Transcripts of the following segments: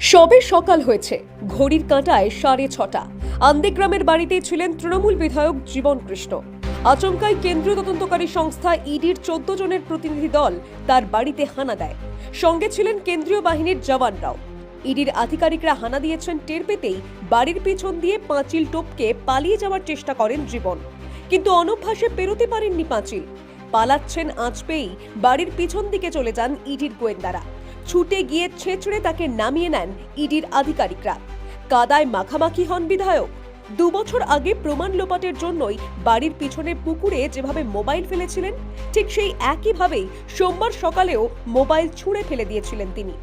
সবে সকাল হয়েছে। ঘড়ির কাঁটায় সাড়ে ছটা। আন্দেগ্রামের বাড়িতেই ছিলেন তৃণমূল বিধায়ক জীবন কৃষ্ণ। আচমকাই কেন্দ্রীয় তদন্তকারী সংস্থা ইডির চোদ্দ জনের প্রতিনিধি দল তার বাড়িতে হানা দেয়। সঙ্গে ছিলেন কেন্দ্রীয় বাহিনীর জওয়ানরাও। ইডির আধিকারিকরা হানা দিয়েছেন টের পেতেই বাড়ির পিছন দিয়ে পাঁচিল টপকে পালিয়ে যাওয়ার চেষ্টা করেন জীবন। কিন্তু অনভ্যাসে পেরোতে পারেননি পাঁচিল। পালাচ্ছেন আঁচ পেয়েই বাড়ির পিছন দিকে চলে যান ইডির গোয়েন্দারা। ছুটে গিয়ে ছেঁচড়ে তাকে নামিয়ে নেন ইডির আধিকারিকরা। কাদায় মাখামাখি হন বিধায়ক। দু বছর আগে প্রমাণ লোপাটের জন্যই বাড়ির পিছনে পুকুরে যেভাবে মোবাইল ফেলেছিলেন, ঠিক সেই একইভাবেই সোমবার সকালেও মোবাইল ছুঁড়ে ফেলে দিয়েছিলেন তিনি।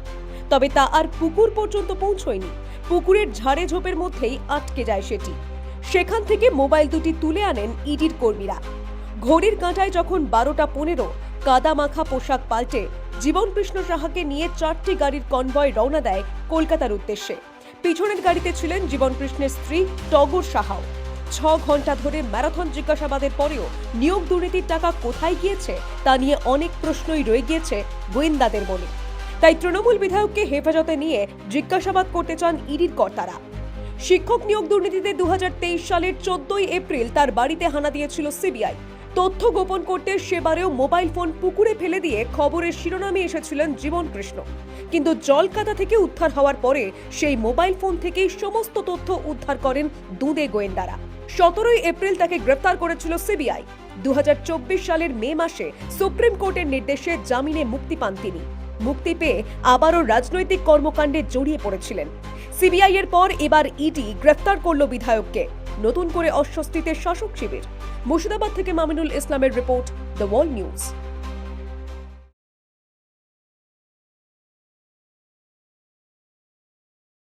তবে তা আর পুকুর পর্যন্ত পৌঁছয়নি। পুকুরের ঝাড়ে ঝোপের মধ্যেই আটকে যায় সেটি। সেখান থেকে মোবাইল দুটি তুলে আনেন ইডির কর্মীরা। ঘড়ির কাঁটায় যখন বারোটা পনেরো কাদা মাখা পোশাক পাল্টে জীবন কৃষ্ণ সাহাকে নিয়ে চারটি গাড়ির কনভয় রওনা দেয় কলকাতার উদ্দেশ্যে। পিছনের গাড়িতে ছিলেন জীবন কৃষ্ণের স্ত্রী টগর সাহাও। ছ ঘণ্টা ধরে ম্যারাথন জিজ্ঞাসাবাদের পরেও নিয়োগ দুর্নীতির টাকা কোথায় গিয়েছে তা নিয়ে অনেক প্রশ্নই রয়ে গিয়েছে গোয়েন্দাদের মনে তাই তৃণমূল বিধায়ককে হেফাজতে নিয়ে জিজ্ঞাসাবাদ করতে চান ইডির কর্তারা। শিক্ষক নিয়োগ দুর্নীতিতে দু হাজার তেইশ সালের চোদ্দই এপ্রিল তার বাড়িতে হানা দিয়েছিল সিবিআই। তথ্য গোপন করতে সেবারেও মোবাইল ফোন পুকুরে ফেলে দিয়ে খবরের শিরোনামে এসেছিলেন জীবন কৃষ্ণ। কিন্তু জলকাদা থেকে উদ্ধার হওয়ার পরে সেই মোবাইল ফোন থেকেই সমস্ত তথ্য উদ্ধার করেন দুদে গোয়েন্দারা। সতেরোই এপ্রিল তাকে গ্রেপ্তার করেছিল সিবিআই। দু হাজার চব্বিশ সালের মে মাসে সুপ্রিম কোর্টের নির্দেশে জামিনে মুক্তি পান তিনি। মুক্তি পেয়ে আবারও রাজনৈতিক কর্মকাণ্ডে জড়িয়ে পড়েছিলেন। সিবিআই এর পর এবার ইডি গ্রেফতার করল বিধায়ককে। নতুন করে অস্বস্তিতে শাসক শিবির। মুর্শিদাবাদ থেকে মামিনুল ইসলামের রিপোর্ট দ্য ওয়াল নিউজ